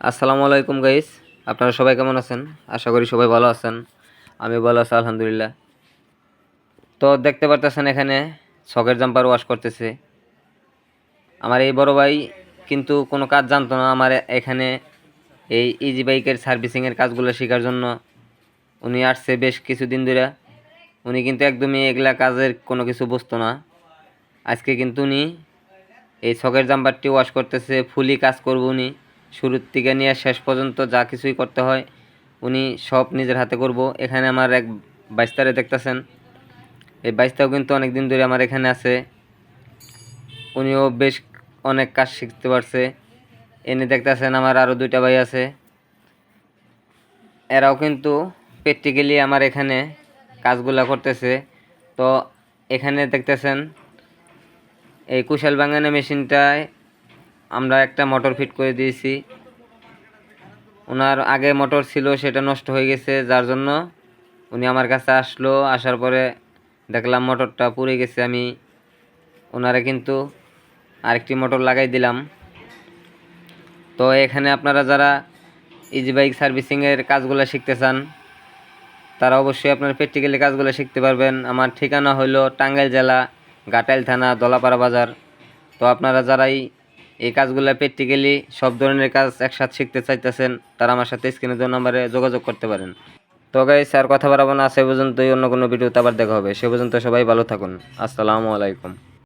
আসসালামু আলাইকুম গাইস, আপনারা সবাই কেমন আছেন? আশা করি সবাই ভালো আছেন আমি ভালো আছি, আলহামদুলিল্লাহ। তো দেখতে পারতেছেন এখানে শখের জাম্পার ওয়াশ করতেছে। আমার এই বড় ভাই কিন্তু কোনো কাজ জানতো না, আমার এখানে এই ইজি বাইকের সার্ভিসিংয়ের কাজগুলো শেখার জন্য উনি আসছে বেশ কিছুদিন ধরে। উনি কিন্তু একদমই এগুলা কাজের কোনো কিছু বুঝতো না। আজকে কিন্তু উনি এই ছকের জাম্পারটি ওয়াশ করতেছে ফুলি কাজ করব উনি। শুরুর থেকে নিয়ে শেষ পর্যন্ত যা কিছুই করতে হয়, উনি সব নিজের হাতে করব। এখানে আমার এক বাইস্তারে দেখতেছেন। এই বাইস্তাও কিন্তু অনেক দিন ধরে আমার এখানে আছে। উনিও বেশ অনেক কাজ শিখতে পারছে। এনে দেখতেছেন আমার আরও দুইটা ভাই আছে। এরাও কিন্তু প্র্যাকটিক্যালি আমার এখানে কাজগুলা করতেছে। তো এখানে দেখতেছেন, এই কুশাল বাঙানি মেশিনটায় আমরা একটা মোটর ফিট করে দিয়েছি। ওনার আগে মোটর ছিল, সেটা নষ্ট হয়ে গেছে, যার জন্য উনি আমার কাছে আসলো। আসার পরে দেখলাম মোটরটা পুড়ে গেছে, আমি ওনারা কিন্তু আরেকটি মোটর লাগাই দিলাম। তো এখানে আপনারা যারা ইজি বাইক সার্ভিসিংয়ের কাজগুলো শিখতে চান, তারা অবশ্যই আপনার প্র্যাকটিক্যালি কাজগুলো শিখতে পারবেন। আমার ঠিকানা হলো টাঙ্গাইল জেলা গাটাইল থানা, দলাপাড়া বাজার। তো আপনারা যারাই এই কাজগুলো প্র্যাকটিক্যালি সব ধরনের কাজ একসাথে শিখতে চাইতেছেন, তারা আমার সাথে স্ক্রিনে দেওয়া নম্বরে যোগাযোগ করতে পারেন। তো গাই স্যার কথা বাড়াবো না সে পর্যন্তই, অন্য কোনো ভিডিওতে আবার দেখা হবে। সে পর্যন্ত সবাই ভালো থাকুন। আসসালামু আলাইকুম।